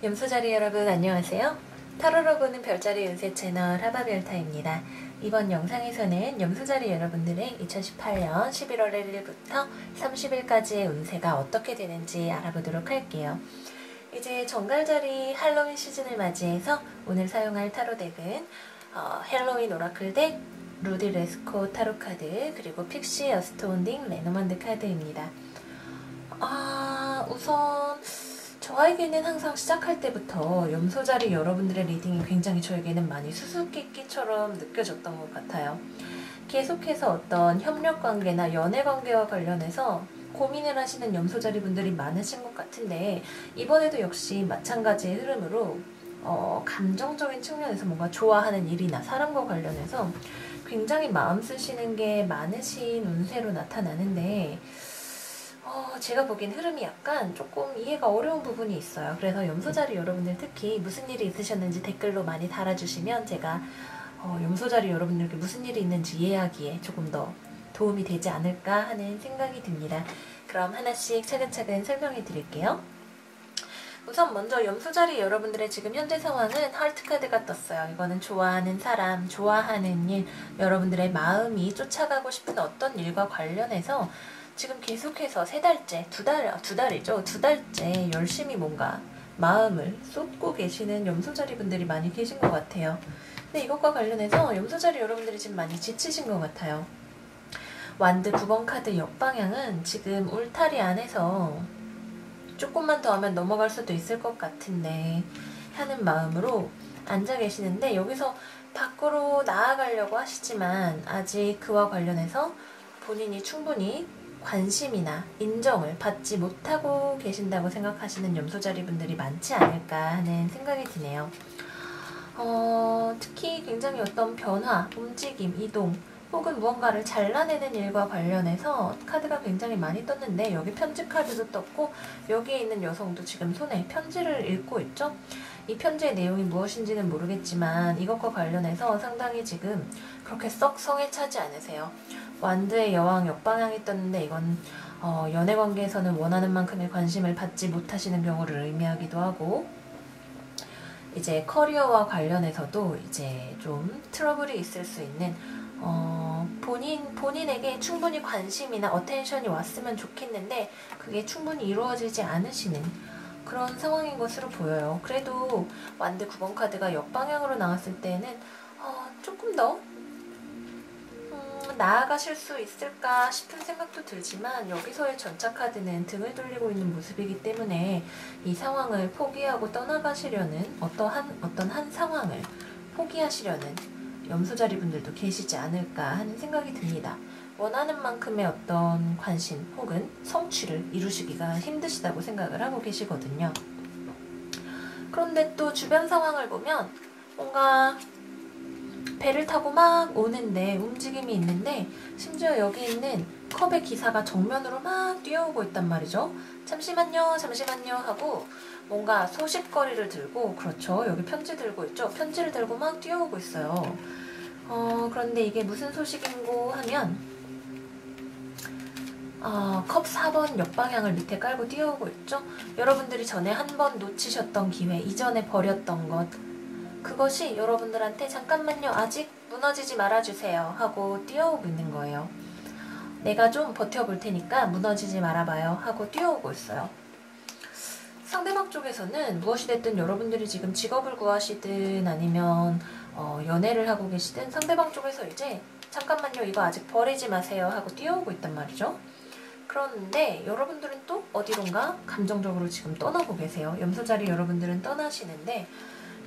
염소자리 여러분 안녕하세요. 타로로 보는 별자리 운세 채널 하바별타입니다. 이번 영상에서는 염소자리 여러분들의 2018년 11월 1일부터 30일까지의 운세가 어떻게 되는지 알아보도록 할게요. 이제 정갈자리 할로윈 시즌을 맞이해서 오늘 사용할 타로 덱은 어, 헬로윈 오라클 덱, 루디 레스코 타로 카드, 그리고 픽시 어스톤딩 레노먼드 카드입니다. 아, 우선 저에게는 항상 시작할 때부터 염소자리 여러분들의 리딩이 굉장히 저에게는 많이 수수께끼처럼 느껴졌던 것 같아요. 계속해서 어떤 협력 관계나 연애 관계와 관련해서 고민을 하시는 염소자리 분들이 많으신 것 같은데 이번에도 역시 마찬가지의 흐름으로 어, 감정적인 측면에서 뭔가 좋아하는 일이나 사람과 관련해서 굉장히 마음 쓰시는 게 많으신 운세로 나타나는데 어, 제가 보기엔 흐름이 약간 조금 이해가 어려운 부분이 있어요. 그래서 염소자리 여러분들 특히 무슨 일이 있으셨는지 댓글로 많이 달아주시면 제가 어, 염소자리 여러분들께 무슨 일이 있는지 이해하기에 조금 더 도움이 되지 않을까 하는 생각이 듭니다. 그럼 하나씩 차근차근 설명해 드릴게요. 우선 먼저 염소자리 여러분들의 지금 현재 상황은 하트카드가 떴어요. 이거는 좋아하는 사람, 좋아하는 일, 여러분들의 마음이 쫓아가고 싶은 어떤 일과 관련해서 지금 계속해서 세 달째, 두 달, 두 달이죠. 두 달째 열심히 뭔가 마음을 쏟고 계시는 염소자리 분들이 많이 계신 것 같아요. 근데 이것과 관련해서 염소자리 여러분들이 지금 많이 지치신 것 같아요. 완드 9번 카드 역방향은 지금 울타리 안에서 조금만 더 하면 넘어갈 수도 있을 것 같은데 하는 마음으로 앉아 계시는데 여기서 밖으로 나아가려고 하시지만 아직 그와 관련해서 본인이 충분히 관심이나 인정을 받지 못하고 계신다고 생각하시는 염소자리 분들이 많지 않을까 하는 생각이 드네요. 어, 특히 굉장히 어떤 변화, 움직임, 이동, 혹은 무언가를 잘라내는 일과 관련해서 카드가 굉장히 많이 떴는데 여기 편지 카드도 떴고 여기에 있는 여성도 지금 손에 편지를 읽고 있죠. 이 편지의 내용이 무엇인지는 모르겠지만 이것과 관련해서 상당히 지금 그렇게 썩 성에 차지 않으세요. 완드의 여왕 역방향이 떴는데 이건 어, 연애 관계에서는 원하는 만큼의 관심을 받지 못하시는 경우를 의미하기도 하고 이제 커리어와 관련해서도 이제 좀 트러블이 있을 수 있는 어, 본인, 본인에게 충분히 관심이나 어텐션이 왔으면 좋겠는데 그게 충분히 이루어지지 않으시는 그런 상황인 것으로 보여요. 그래도 완드 9번 카드가 역방향으로 나왔을 때는 어, 조금 더 음, 나아가실 수 있을까 싶은 생각도 들지만 여기서의 전차 카드는 등을 돌리고 있는 모습이기 때문에 이 상황을 포기하고 떠나가시려는 어떠한 어떤 한 상황을 포기하시려는 염소자리 분들도 계시지 않을까 하는 생각이 듭니다. 원하는 만큼의 어떤 관심 혹은 성취를 이루시기가 힘드시다고 생각을 하고 계시거든요. 그런데 또 주변 상황을 보면 뭔가 배를 타고 막 오는데 움직임이 있는데 심지어 여기 있는 컵의 기사가 정면으로 막 뛰어오고 있단 말이죠. 잠시만요, 잠시만요 하고 뭔가 소식거리를 들고 그렇죠. 여기 편지 들고 있죠. 편지를 들고 막 뛰어오고 있어요. 어, 그런데 이게 무슨 소식인고 하면 어, 컵 4번 역방향을 밑에 깔고 뛰어오고 있죠. 여러분들이 전에 한 번 놓치셨던 기회, 이전에 버렸던 것 그것이 여러분들한테 잠깐만요 아직 무너지지 말아주세요 하고 뛰어오고 있는 거예요. 내가 좀 버텨볼 테니까 무너지지 말아봐요 하고 뛰어오고 있어요. 상대방 쪽에서는 무엇이 됐든 여러분들이 지금 직업을 구하시든 아니면 어, 연애를 하고 계시든 상대방 쪽에서 이제 잠깐만요 이거 아직 버리지 마세요 하고 뛰어오고 있단 말이죠. 그런데 여러분들은 또 어디론가 감정적으로 지금 떠나고 계세요. 염소자리 여러분들은 떠나시는데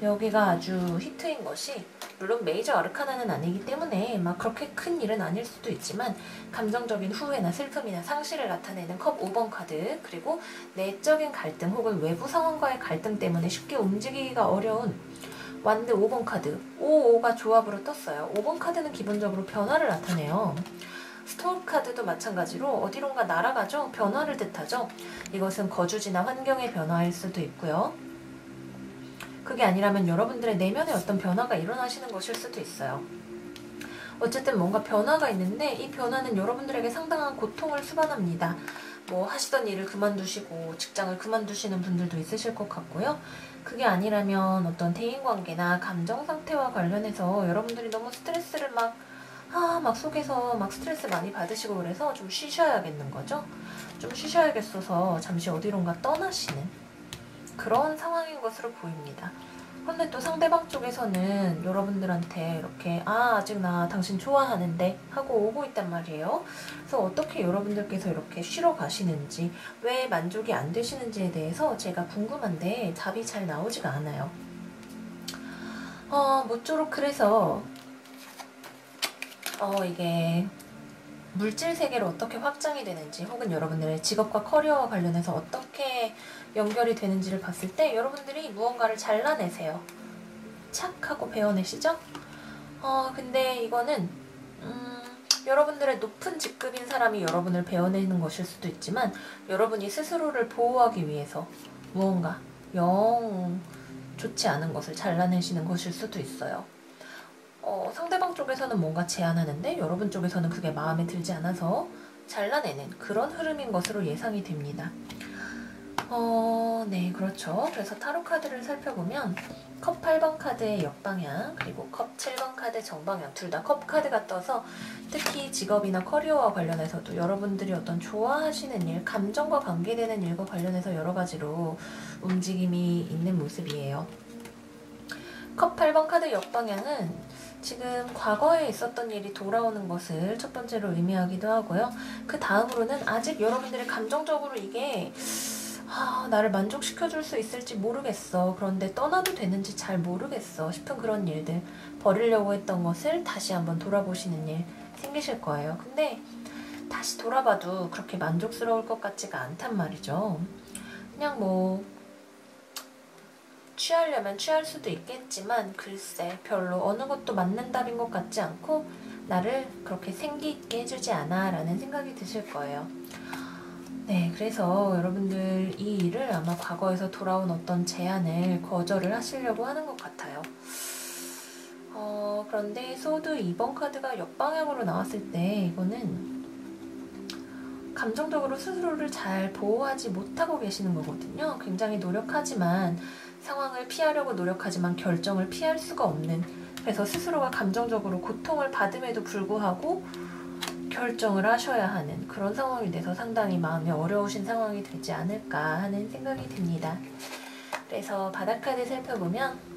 여기가 아주 히트인 것이 물론 메이저 아르카나는 아니기 때문에 막 그렇게 큰 일은 아닐 수도 있지만 감정적인 후회나 슬픔이나 상실을 나타내는 컵 5번 카드 그리고 내적인 갈등 혹은 외부 상황과의 갈등 때문에 쉽게 움직이기가 어려운 완드 5번 카드 55가 조합으로 떴어요. 5번 카드는 기본적으로 변화를 나타내요. 스토어 카드도 마찬가지로 어디론가 날아가죠? 변화를 뜻하죠? 이것은 거주지나 환경의 변화일 수도 있고요. 그게 아니라면 여러분들의 내면에 어떤 변화가 일어나시는 것일 수도 있어요. 어쨌든 뭔가 변화가 있는데 이 변화는 여러분들에게 상당한 고통을 수반합니다. 뭐 하시던 일을 그만두시고 직장을 그만두시는 분들도 있으실 것 같고요. 그게 아니라면 어떤 대인관계나 감정 상태와 관련해서 여러분들이 너무 스트레스를 막 아, 막 속에서 막 스트레스 많이 받으시고 그래서 좀 쉬셔야겠는 거죠. 좀 쉬셔야겠어서 잠시 어디론가 떠나시는 그런 상황인 것으로 보입니다. 그런데 또 상대방 쪽에서는 여러분들한테 이렇게 아 아직 나 당신 좋아하는데 하고 오고 있단 말이에요. 그래서 어떻게 여러분들께서 이렇게 쉬러 가시는지 왜 만족이 안 되시는지에 대해서 제가 궁금한데 답이 잘 나오지가 않아요. 어 모쪼록 그래서 어 이게 물질 세계로 어떻게 확장이 되는지 혹은 여러분들의 직업과 커리어와 관련해서 어떻게 연결이 되는지를 봤을 때 여러분들이 무언가를 잘라내세요. 착 하고 배워내시죠? 어, 근데 이거는 음, 여러분들의 높은 직급인 사람이 여러분을 배워내는 것일 수도 있지만 여러분이 스스로를 보호하기 위해서 무언가 영 좋지 않은 것을 잘라내시는 것일 수도 있어요. 어, 상대방 쪽에서는 뭔가 제안하는데 여러분 쪽에서는 그게 마음에 들지 않아서 잘라내는 그런 흐름인 것으로 예상이 됩니다. 어, 네, 그렇죠. 그래서 타로 카드를 살펴보면 컵 8번 카드의 역방향 그리고 컵 7번 카드 정방향 둘 다 컵 카드가 떠서 특히 직업이나 커리어와 관련해서도 여러분들이 어떤 좋아하시는 일, 감정과 관계되는 일과 관련해서 여러 가지로 움직임이 있는 모습이에요. 컵 8번 카드 역방향은 지금 과거에 있었던 일이 돌아오는 것을 첫 번째로 의미하기도 하고요. 그 다음으로는 아직 여러분들이 감정적으로 이게 아, 나를 만족시켜줄 수 있을지 모르겠어. 그런데 떠나도 되는지 잘 모르겠어. 싶은 그런 일들. 버리려고 했던 것을 다시 한번 돌아보시는 일 생기실 거예요. 근데 다시 돌아봐도 그렇게 만족스러울 것 같지가 않단 말이죠. 그냥 뭐 취하려면 취할 수도 있겠지만 글쎄 별로 어느 것도 맞는 답인 것 같지 않고 나를 그렇게 생기 있게 해주지 않아 라는 생각이 드실 거예요. 네, 그래서 여러분들 이 일을 아마 과거에서 돌아온 어떤 제안을 거절을 하시려고 하는 것 같아요. 어, 그런데 소드 2번 카드가 역방향으로 나왔을 때 이거는 감정적으로 스스로를 잘 보호하지 못하고 계시는 거거든요. 굉장히 노력하지만 상황을 피하려고 노력하지만 결정을 피할 수가 없는 그래서 스스로가 감정적으로 고통을 받음에도 불구하고 결정을 하셔야 하는 그런 상황이 돼서 상당히 마음이 어려우신 상황이 되지 않을까 하는 생각이 듭니다. 그래서 바닥카드 살펴보면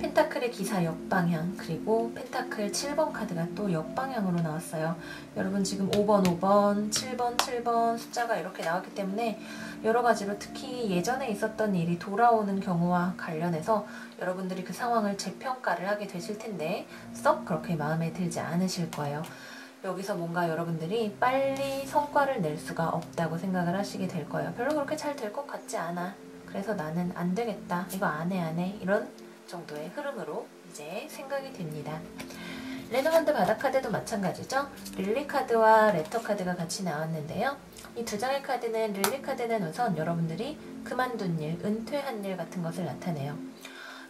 펜타클의 기사 역방향 그리고 펜타클 7번 카드가 또 역방향으로 나왔어요. 여러분 지금 5번 5번 7번 7번 숫자가 이렇게 나왔기 때문에 여러 가지로 특히 예전에 있었던 일이 돌아오는 경우와 관련해서 여러분들이 그 상황을 재평가를 하게 되실 텐데 썩 그렇게 마음에 들지 않으실 거예요. 여기서 뭔가 여러분들이 빨리 성과를 낼 수가 없다고 생각을 하시게 될 거예요. 별로 그렇게 잘 될 것 같지 않아. 그래서 나는 안 되겠다. 이거 안 해, 안 해. 이런 정도의 흐름으로 이제 생각이 됩니다. 레노만드 바닥 카드도 마찬가지죠. 릴리 카드와 레터 카드가 같이 나왔는데요. 이 두 장의 카드는 릴리 카드는 우선 여러분들이 그만둔 일, 은퇴한 일 같은 것을 나타내요.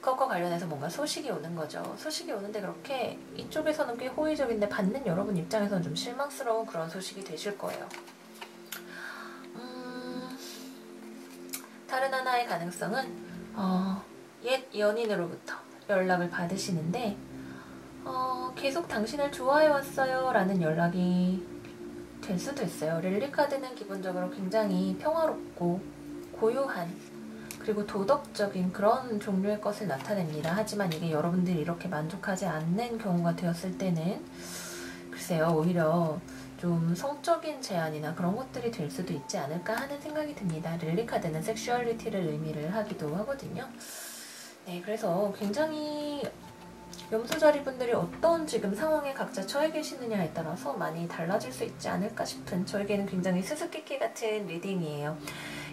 그것과 관련해서 뭔가 소식이 오는 거죠. 소식이 오는데 그렇게 이쪽에서는 꽤 호의적인데 받는 여러분 입장에서는 좀 실망스러운 그런 소식이 되실 거예요. 음, 다른 하나의 가능성은 어, 옛 연인으로부터 연락을 받으시는데 어, 계속 당신을 좋아해왔어요 라는 연락이 될 수도 있어요. 릴리 카드는 기본적으로 굉장히 평화롭고 고요한 그리고 도덕적인 그런 종류의 것을 나타냅니다. 하지만 이게 여러분들이 이렇게 만족하지 않는 경우가 되었을 때는 글쎄요 오히려 좀 성적인 제안이나 그런 것들이 될 수도 있지 않을까 하는 생각이 듭니다. 릴리 카드는 섹슈얼리티를 의미를 하기도 하거든요. 네, 그래서 굉장히 염소자리 분들이 어떤 지금 상황에 각자 처해 계시느냐에 따라서 많이 달라질 수 있지 않을까 싶은 저에게는 굉장히 수수께끼 같은 리딩이에요.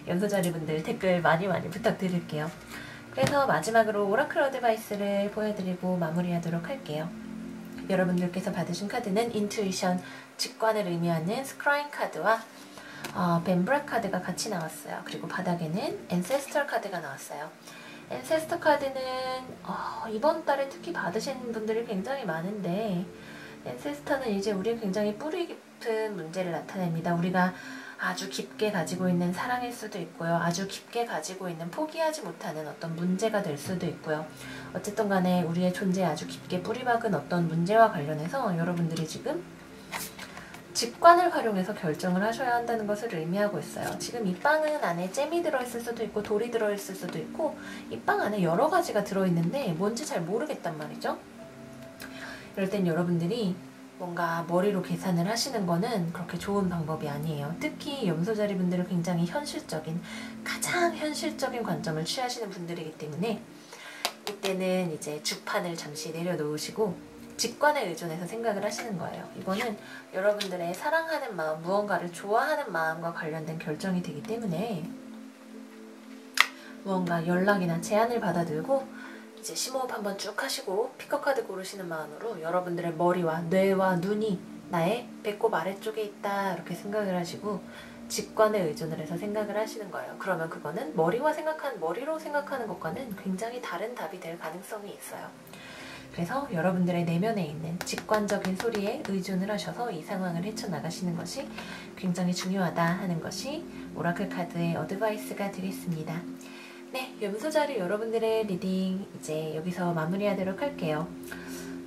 염소자리 분들 댓글 많이 많이 부탁드릴게요. 그래서 마지막으로 오라클 어드바이스를 보여드리고 마무리하도록 할게요. 여러분들께서 받으신 카드는 인투이션, 직관을 의미하는 스크라인 카드와 어, 벤브라 카드가 같이 나왔어요. 그리고 바닥에는 엔세스터 카드가 나왔어요. 엔세스터 카드는 어, 이번 달에 특히 받으신 분들이 굉장히 많은데 엔세스터는 이제 우리 굉장히 뿌리 깊은 문제를 나타냅니다. 우리가 아주 깊게 가지고 있는 사랑일 수도 있고요. 아주 깊게 가지고 있는 포기하지 못하는 어떤 문제가 될 수도 있고요. 어쨌든 간에 우리의 존재에 아주 깊게 뿌리 박은 어떤 문제와 관련해서 여러분들이 지금 직관을 활용해서 결정을 하셔야 한다는 것을 의미하고 있어요. 지금 이 빵은 안에 잼이 들어있을 수도 있고 돌이 들어있을 수도 있고 이 빵 안에 여러 가지가 들어있는데 뭔지 잘 모르겠단 말이죠. 이럴 땐 여러분들이 뭔가 머리로 계산을 하시는 거는 그렇게 좋은 방법이 아니에요. 특히 염소자리 분들은 굉장히 현실적인, 가장 현실적인 관점을 취하시는 분들이기 때문에 이때는 이제 주판을 잠시 내려놓으시고 직관에 의존해서 생각을 하시는 거예요. 이거는 여러분들의 사랑하는 마음, 무언가를 좋아하는 마음과 관련된 결정이 되기 때문에 무언가 연락이나 제안을 받아들고 이제 심호흡 한번 쭉 하시고 피커카드 고르시는 마음으로 여러분들의 머리와 뇌와 눈이 나의 배꼽 아래쪽에 있다 이렇게 생각을 하시고 직관에 의존을 해서 생각을 하시는 거예요. 그러면 그거는 머리와 생각한 머리로 생각하는 것과는 굉장히 다른 답이 될 가능성이 있어요. 그래서 여러분들의 내면에 있는 직관적인 소리에 의존을 하셔서 이 상황을 헤쳐나가시는 것이 굉장히 중요하다 하는 것이 오라클 카드의 어드바이스가 되겠습니다. 네, 염소자리 여러분들의 리딩 이제 여기서 마무리하도록 할게요.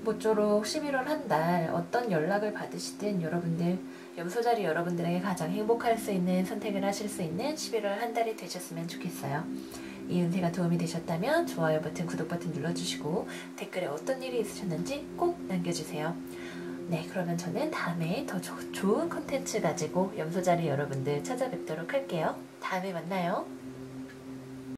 모쪼록 11월 한 달 어떤 연락을 받으시든 여러분들 염소자리 여러분들에게 가장 행복할 수 있는 선택을 하실 수 있는 11월 한 달이 되셨으면 좋겠어요. 이 운세가 도움이 되셨다면 좋아요 버튼, 구독 버튼 눌러주시고 댓글에 어떤 일이 있으셨는지 꼭 남겨주세요. 네, 그러면 저는 다음에 더 조, 좋은 컨텐츠 가지고 염소자리 여러분들 찾아뵙도록 할게요. 다음에 만나요.